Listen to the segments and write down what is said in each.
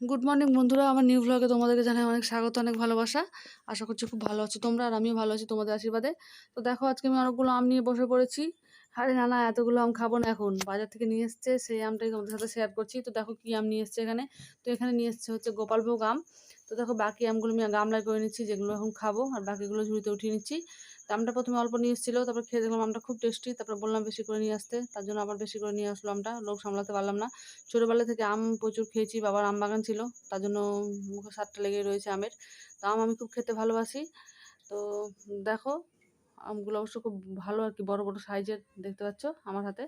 Good morning বন্ধুরা। আমার new ব্লগে তোমাদেরকে জানাই অনেক স্বাগত, অনেক ভালোবাসা। আশা করছি খুব ভালো আছো তোমরা আর আমিও ভালো আছি তোমাদের আশীর্বাদে। তো দেখো, আজকে আমি অনেকগুলো আম নিয়ে বসে পড়েছি। আরে না না, এতগুলো আম খাব না এখন। বাজার থেকে নিয়ে এসছে, সেই আমটাই তোমাদের সাথে শেয়ার করছি। তো দেখো কী আম নিয়ে এসছে এখানে। তো এখানে নিয়ে এসছে হচ্ছে গোপালভোগ আম। তো দেখো, বাকি আমগুলো আমি গামলায় করে নিচ্ছি, যেগুলো এখন খাব। আর বাকিগুলো ঝুড়িতে উঠিয়ে নিচ্ছি। আমটা প্রথমে অল্প নিয়ে এসেছিল তারপর খেয়ে দেখলাম আমটা খুব টেস্টি, তারপর বললাম বেশি করে নিয়ে আসতে, তার জন্য আবার বেশি করে নিয়ে আসলো আমটা লোক সামলাতে পারলাম না। ছোটোবেলা থেকে আম প্রচুর খেয়েছি, বাবার আম বাগান ছিল, তার জন্য মুখে স্বাদটা লেগে রয়েছে আমের। তো আম আমি খুব খেতে ভালোবাসি। তো দেখো, আমগুলো অবশ্য খুব ভালো আর কি, বড় বড় সাইজের, দেখতে পাচ্ছ আমার হাতে।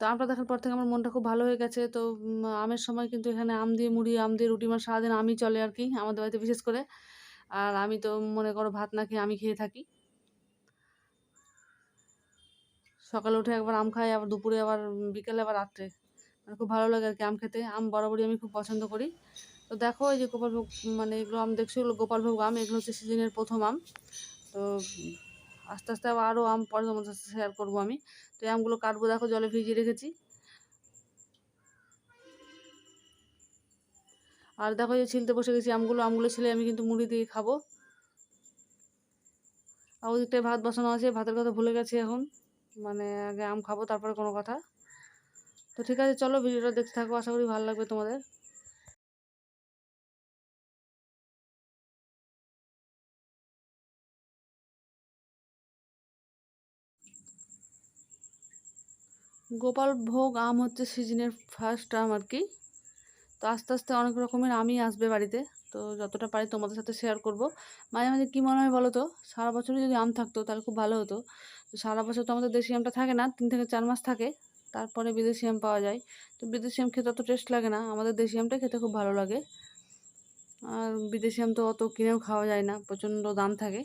তো আমটা দেখার পর থেকে আমার মনটা খুব ভালো হয়ে গেছে। তো আমের সময় কিন্তু এখানে আম দিয়ে মুড়ি, আম দিয়ে রুটি মানে সারাদিন আমই চলে আর কি আমাদের বাড়িতে বিশেষ করে। আর আমি তো মনে করো ভাত না খেয়ে আমি খেয়ে থাকি। সকালে উঠে একবার আম খাই, আবার দুপুরে আবার বিকেলে আবার রাত্রে। মানে খুব ভালো লাগে আর কি আম খেতে। আম বরাবরই আমি খুব পছন্দ করি। তো দেখো এই যে গোপালভোগ মানে এগুলো আম দেখছ? গোপালভোগ আম, এগুলো হচ্ছে সিজনের প্রথম আম। তো আস্তে আস্তে আরও আম পরে তোমাদের সাথে শেয়ার করব আমি। তো এই আমগুলো কাটবো, দেখো জলে ভিজিয়ে রেখেছি। আর দেখো যে ছিলতে বসে গেছি আমগুলো আমগুলো ছিলে আমি কিন্তু মুড়ি দিয়ে খাব। আর ওদিকটায় ভাত বসানো আছে, ভাতের কথা ভুলে গেছি এখন। মানে আগে আম খাব, তারপরে কোনো কথা। তো ঠিক আছে, চলো ভিডিওটা দেখতে থাকো, আশা করি ভালো লাগবে তোমাদের। গোপাল ভোগ, আম হচ্ছে সিজনের ফার্স্ট আম আর কি। তো আস্তে আস্তে অনেক রকমের আমই আসবে বাড়িতে। তো যতটা পারি তোমাদের সাথে শেয়ার করব। মাঝে মাঝে কী মনে হয় বলো তো? সারা বছরই যদি আম থাকতো তাহলে খুব ভালো হতো। তো সারা বছর তো আমাদের দেশি আমটা থাকে না, তিন থেকে চার মাস থাকে। তারপরে বিদেশি আম পাওয়া যায়। তো বিদেশি আম খেতে অত টেস্ট লাগে না। আমাদের দেশি আমটা খেতে খুব ভালো লাগে। আর বিদেশি আম তো অত কিনেও খাওয়া যায় না। প্রচণ্ড দাম থাকে।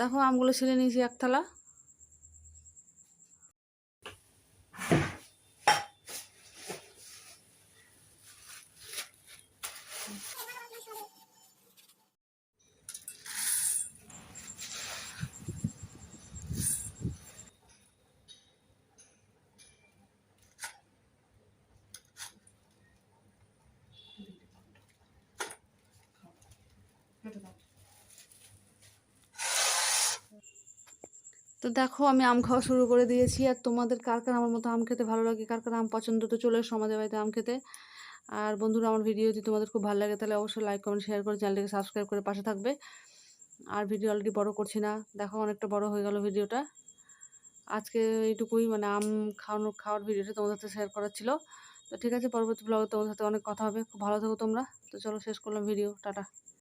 দেখো আমগুলো ছিলে নিয়েছি এক থালা। তো দেখো আমি আম খাওয়া শুরু করে দিয়েছি। আর তোমাদের কার কার আমার মতো আম খেতে ভালো লাগে? কার কার আম পছন্দ? তো চলে এসো আমাদের বাড়িতে আম খেতে। আর বন্ধুরা, আমার ভিডিও যদি তোমাদের খুব ভালো লাগে, তাহলে অবশ্যই লাইক কমেন্ট শেয়ার করে চ্যানেলটিকে সাবস্ক্রাইব করে পাশে থাকবে। আর ভিডিও অলরেডি বড় করছি না। দেখো অনেকটা বড় হয়ে গেল ভিডিওটা আজকে এইটুকুই মানে আম খাওয়ানো, খাওয়ার ভিডিওটা তোমাদের সাথে শেয়ার করার ছিল। তো ঠিক আছে, পরবর্তী ব্লগে তোমাদের সাথে অনেক কথা হবে। খুব ভালো থাকো তোমরা। তো চলো, শেষ করলাম ভিডিও টাটা।